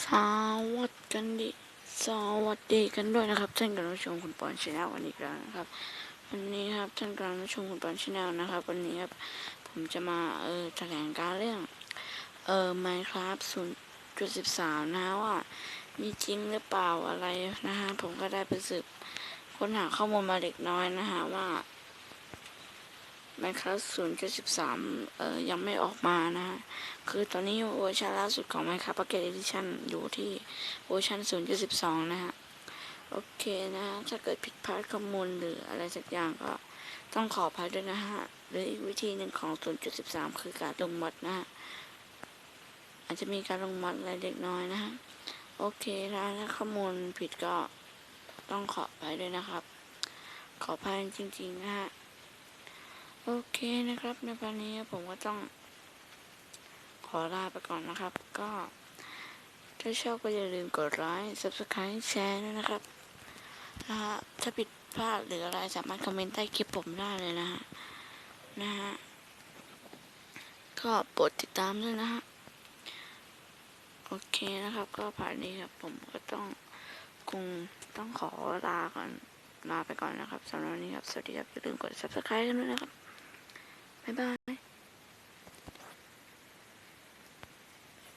สวัสดีกันดิสวัสดีกันด้วยนะครับท่านกำลังชมคุณปอนชาแนลวันนี้แล้วนะครับ วันนี้ครับท่านกำลังชมคุณปอนชาแนลนะครับ วันนี้ครับผมจะมาเออแถลงการเรื่องเออ Minecraft 0.13นะฮะว่า มีจริงหรือเปล่าอะไรนะฮะผมก็ได้ไปสืบค้นหาข้อมูลมาเล็กน้อยนะฮะว่า Minecraft 0.13 เอ่อ ยังไม่ออกมานะฮะ คือตอนนี้เวอร์ชันล่าสุดของ Minecraft Pocket Edition อยู่ที่เวอร์ชัน0.12 นะฮะ โอเคนะฮะ ถ้าเกิดผิดพลาดข้อมูลหรืออะไรสักอย่างก็ต้องขออภัยด้วยนะฮะ หรืออีกวิธีหนึ่งของ 0.13 คือการลงมอดนะฮะ อาจจะมีการลงมอดอะไรเล็กน้อยนะฮะ โอเคนะถ้าข้อมูลผิดก็ต้องขออภัยด้วยนะครับ ขออภัยจริงๆนะฮะ โอเคนะครับ ในวันนี้ผมก็ต้อง ขอลาไปก่อนนะครับ ก็ ถ้าชอบก็อย่าลืมกดไลค์ subscribe แชร์ด้วยนะครับนะฮะถ้าผิดพลาดหรืออะไรสามารถคอมเมนต์ใต้คลิปผมได้เลยนะฮะนะฮะก็โปรดติดตามด้วยนะฮะโอเคนะครับ ก็ผ่านนี้ครับ ผมก็ต้องคงต้องขอลาก่อนลาไปก่อนนะครับสำหรับวันนี้ครับ สวัสดีครับ อย่าลืมกด subscribe กันด้วยนะครับ 拜拜。